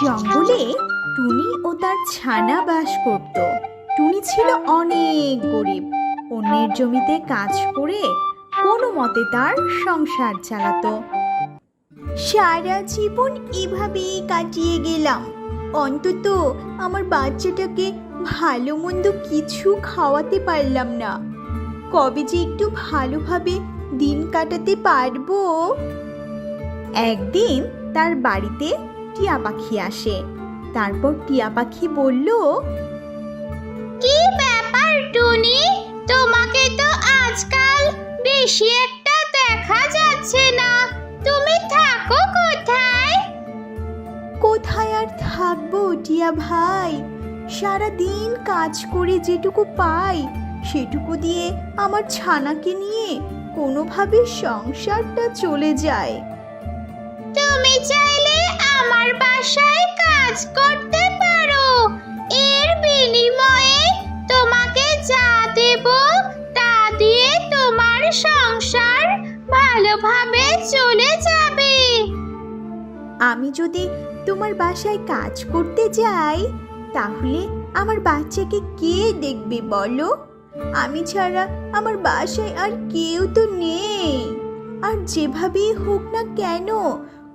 জঙ্গলে টুনি ও তার ছানা বাস করত। টুনি ছিল অনেক গরিব। অন্যের জমিতে কাজ করে কোনো মতে তার সংসার চালাতো। সারা জীবন এভাবেই কাটিয়ে গেলাম। অন্তত আমার বাচ্চাটাকে ভালো মন্দ কিছু খাওয়াতে পারলাম না। কবে যে একটু ভালোভাবে দিন কাটাতে পারব? একদিন তার বাড়িতে টিয়া পাখি আসে। তারপর টিয়া পাখি বলল কি ব্যাপার টুনি? তোমাকে তো আজকাল বেশি একটা দেখা যাচ্ছে না। তুমি থাকো কোথায়? কোথায় আর থাকব টিয়া ভাই? সারা দিন কাজ করে যেটুকু পাই সেটুকু দিয়ে আমার ছানাকে নিয়ে কোনোভাবে সংসারটা চলে যায়। তুমি চাইলে আমার বাসায় কাজ করতে পারো। এর বিনিময়ে তোমাকে যা দেব তা দিয়ে তোমার সংসার ভালোভাবে চলে যাবে। আমি যদি তোমার বাসায় কাজ করতে যাই, তাহলে আমার বাচ্চাকে কে দেখবে বলো? আমি ছাড়া আমার বাসায় আর কেউ তো নেই। আর যেভাবেই হোক না কেন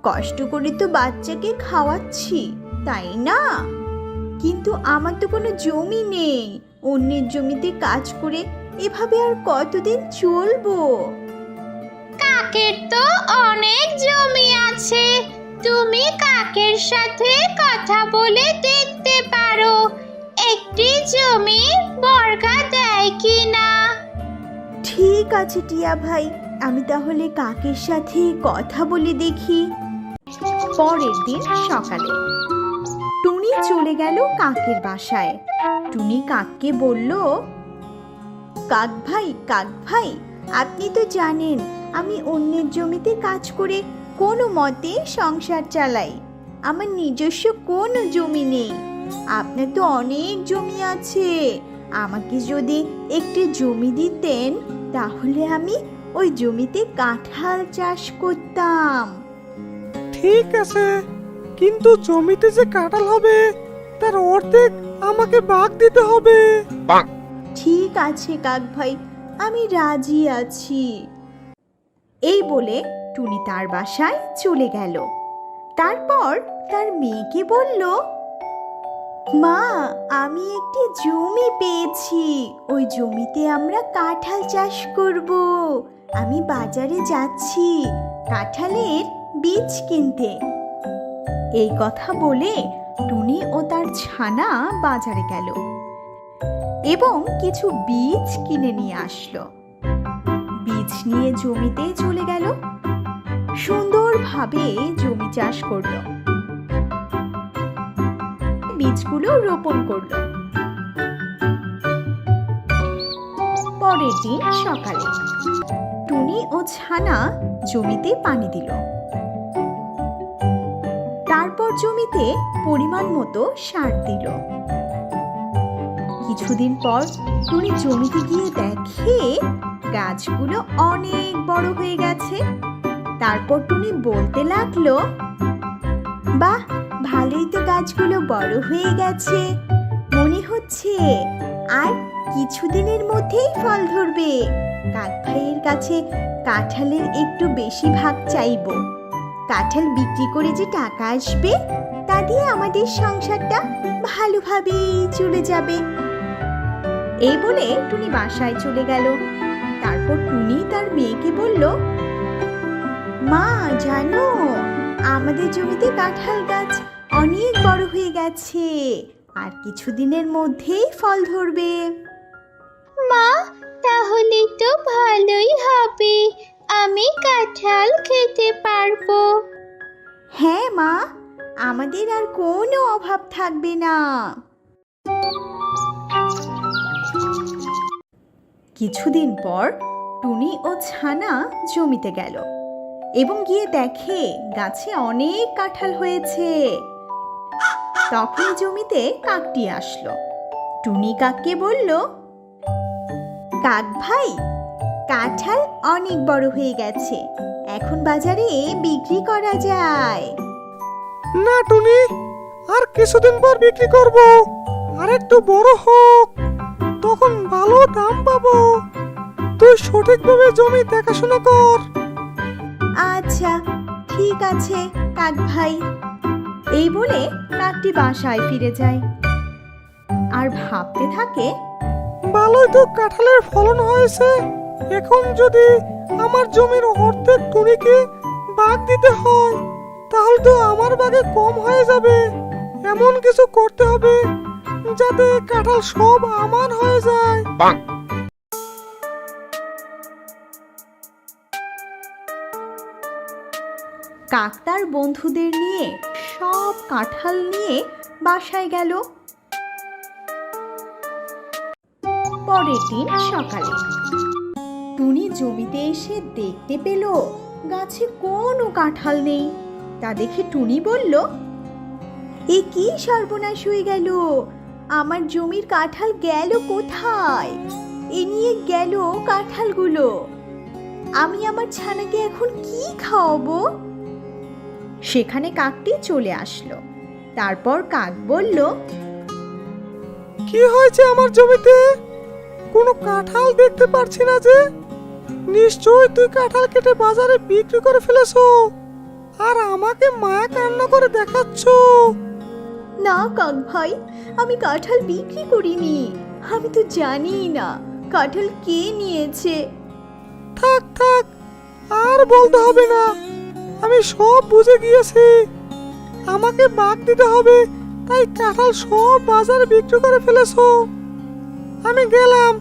কষ্ট করে তো বাচ্চাকে খাওয়াচ্ছি তাই না? কিন্তু আমার তো কোনো জমি নেই অন্যের জমিতে কাজ করে এভাবে আর কতদিন চলবো? কাকের তো অনেক জমি আছে তুমি কাকের সাথে কথা বলে দেখতে পারো একটি জমি বর্গা দেয় কি না ঠিক আছে টিয়া ভাই আমি তাহলে কাকের সাথে কথা বলে দেখি। পরের দিন সকালে। টুনি চলে গেল কাকের বাসায়। টুনি কাককে বলল, কাক ভাই কাক ভাই, আপনি তো জানেন, আমি অন্যের জমিতে কাজ করে কোনো মতে সংসার চালাই। আমার নিজস্ব কোনো জমি নেই। আপনার তো অনেক জমি আছে। আমাকে যদি একটি জমি দিতেন, তাহলে আমি ওই জমিতে কাঁঠাল চাষ করতাম। ঠিক আছে কিন্তু জমিতে যে কাঁঠাল হবে তার অর্ধেক আমাকে বাগ দিতে হবে। ঠিক আছে কাক ভাই আমি রাজি আছি। এই বলে টুনি তার বাসায় চলে গেল। তারপর তার মেয়েকে বলল মা আমি একটি জমি পেয়েছি। ওই জমিতে আমরা কাঁঠাল চাষ করব। আমি বাজারে যাচ্ছি। কাঁঠালের বীজ কিনতে। এই কথা বলে টুনি ও তার ছানা বাজারে গেল এবং কিছু বীজ কিনে নিয়ে আসলো। বীজ নিয়ে জমিতে চলে গেল। সুন্দরভাবে জমি চাষ করল। বীজগুলো রোপণ করল। পরের দিন সকালে টুনি ও ছানা জমিতে পানি দিল। তারপর জমিতে পরিমাণ মতো সার দিল। কিছুদিন পর টুনি জমিতে গিয়ে দেখে গাছগুলো অনেক বড় হয়ে গেছে। তারপর টুনি বলতে লাগল, বাহ, ভালোই তো গাছগুলো বড় হয়ে গেছে। মনে হচ্ছে আর কিছুদিনের মধ্যেই ফল ধরবে। কাক ভাইয়ের কাছে কাঁঠালের একটু বেশি ভাগ চাইব। কাঁঠাল বিক্রি করে যে টাকা আসবে, তা দিয়ে আমাদের সংসারটা ভালোভাবেই চলে যাবে। এই বলে টুনি বাসায় চলে গেল। তারপর টুনি তার মেয়েকে বলল, মা, জানো, আমাদের জমিতে কাঁঠাল গাছ অনেক বড় হয়ে গেছে, আর কিছুদিনের মধ্যেই ফল ধরবে। মা, তাহলে আমাদের আর কোনো অভাব থাকবে না। কিছুদিন পর টুনি ও ছানা জমিতে গেল এবং গিয়ে দেখে গাছে অনেক কাঁঠাল হয়েছে। তখন জমিতে কাকটি আসলো। টুনি কাককে বলল, কাক ভাই, কাঁঠাল অনেক বড় হয়ে গেছে। এখন বাজারে বিক্রি করা যায়। না টুনি আর কিছুদিন পর বিক্রি করব। আর একটু বড় হোক তখন ভালো দাম পাবো। তুই সঠিকভাবে জমি দেখাশোনা কর। আচ্ছা ঠিক আছে কাক ভাই। এই বলে কাকটি বাসায় ফিরে যায়। আর ভাবতে থাকে ভালোই তো কাঁঠালের ফলন হয়েছে। এখন যদি আমার জমির অর্ধেক টুনিকে বাগ দিতে হয় তাহলে তো আমার বাগে কম হয়ে যাবে। এমন কিছু করতে হবে যাতে কাঁঠাল সব আমার হয়ে যায়। কাক তার বন্ধুদের নিয়ে সব কাঁঠাল নিয়ে বাসায় গেল। পরের দিন সকালে টুনি জমিতে এসে দেখতে পেল গাছে কোনো কাঁঠাল নেই। তা দেখে টুনি বলল, এ কি সর্বনাশ হয়ে গেল? আমার জমির কাঁঠাল গেল কোথায়? এ নিয়ে গেল কাঁঠালগুলো। আমি আমার ছানাকে এখন কি খাওয়াবো? সেখানে কাকটি চলে আসলো। তারপর কাক বলল, কি হয়েছে আমার জমিতে? কোনো কাঁঠাল দেখতে পারছি না যে। নিশ্চয় তুই কাঁঠাল কেটে বাজারে বিক্রি করে ফেলেছো। আর আমাকে মায়া কান্না করে দেখাচ্ছ? না কাক ভাই আমি কাঁঠাল বিক্রি করিনি। আমি তো জানি না কাঁঠাল কে নিয়েছে। থাক থাক আর বলতে হবে না। আমি সব বুঝে গিয়েছি। আমাকে বাগ দিতে হবে তাই কাঁঠাল সব বাজারে বিক্রি করে ফেলেছো। আমি গেলাম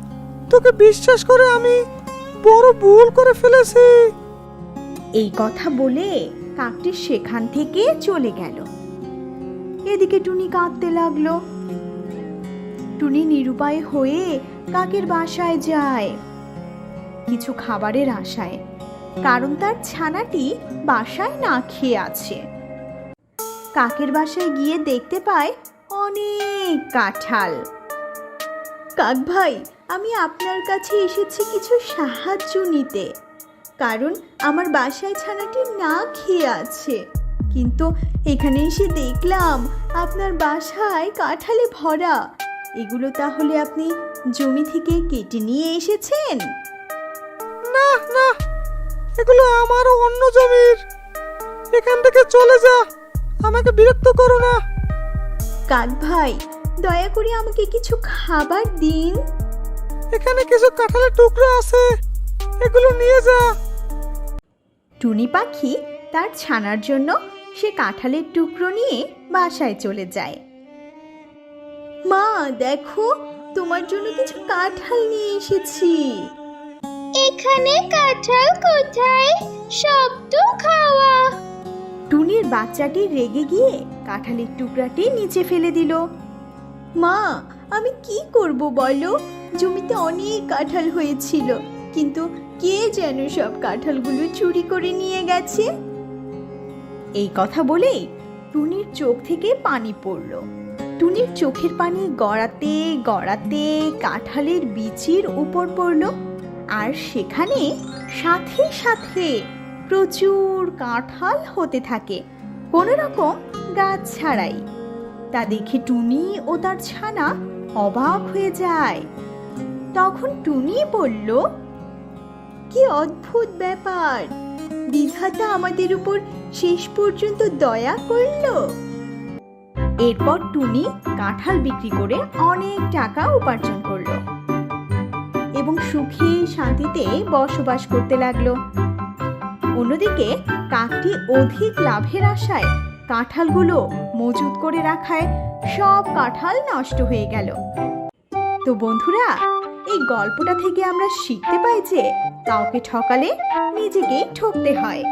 তোকে বিশ্বাস করে আমি বড় ভুল করে ফেলেছি। এই কথা বলে কাকটি সেখান থেকে চলে গেল। এদিকে টুনি কাঁদতে লাগল। টুনি নিরুপায় হয়ে কাকের বাসায় যায়। কিছু খাবারের আশায়, কারণ তার ছানাটি বাসায় না খেয়ে আছে। কাকের বাসায় গিয়ে দেখতে পায় অনেক কাঁঠাল। কাক ভাই, আমি আপনার কাছে এসেছি কিছু সাহায্য নিতে। কারণ আমার বাসায় ছানাটি না খেয়ে আছে। কিন্তু এখানে এসে দেখলাম আপনার বাসায় কাঁঠালে ভরা। এগুলো তাহলে আপনি জমি থেকে কেটে নিয়ে এসেছেন? না না এগুলো আমারও অন্য জমির। এখান থেকে চলে যা আমাকে বিরক্ত করো না। কাক ভাই দয়া করে আমাকে কিছু খাবার দিন। এখানে কিছু কাঁঠালের টুকরো আছে এগুলো নিয়ে যা। টুনি পাখি তার ছানার জন্য সে কাঁঠালের টুকরো নিয়ে বাসায় চলে যায়। মা দেখো তোমার জন্য কিছু কাঁঠাল নিয়ে এসেছি। এখানে কাঁঠাল কোথায়? সব তো খাওয়া। টুনির বাচ্চাটি রেগে গিয়ে কাঁঠালের টুকরাটি নিচে ফেলে দিল। মা আমি কি করব বলো? জমিতে অনেক কাঁঠাল হয়েছিল। কিন্তু কে যেন সব কাঁঠালগুলো চুরি করে নিয়ে গেছে? এই কথা বলেই টুনির চোখ থেকে পানি পড়ল। টুনির চোখের পানি গড়াতে গড়াতে কাঁঠালের বিচির উপর পড়ল আর সেখানে সাথে সাথে প্রচুর কাঁঠাল হতে থাকে, কোনো রকম গাছ ছাড়াই। তা দেখে টুনি ও তার ছানা অবাক হয়ে যায়। তখন টুনি বলল কি অদ্ভুত ব্যাপার। বিধাতা আমাদের উপর শেষ পর্যন্ত দয়া করল। এরপর টুনি কাঁঠাল বিক্রি করে অনেক টাকা উপার্জন করল এবং সুখে শান্তিতে বসবাস করতে লাগল। অন্যদিকে কাকটি অধিক লাভের আশায় কাঁঠালগুলো মজুত করে রাখায় সব কাঁঠাল নষ্ট হয়ে গেল। তো বন্ধুরা, এই গল্পটা থেকে আমরা শিখতে পাই যে কাউকে ঠকালে নিজেকেই ঠকতে হয়।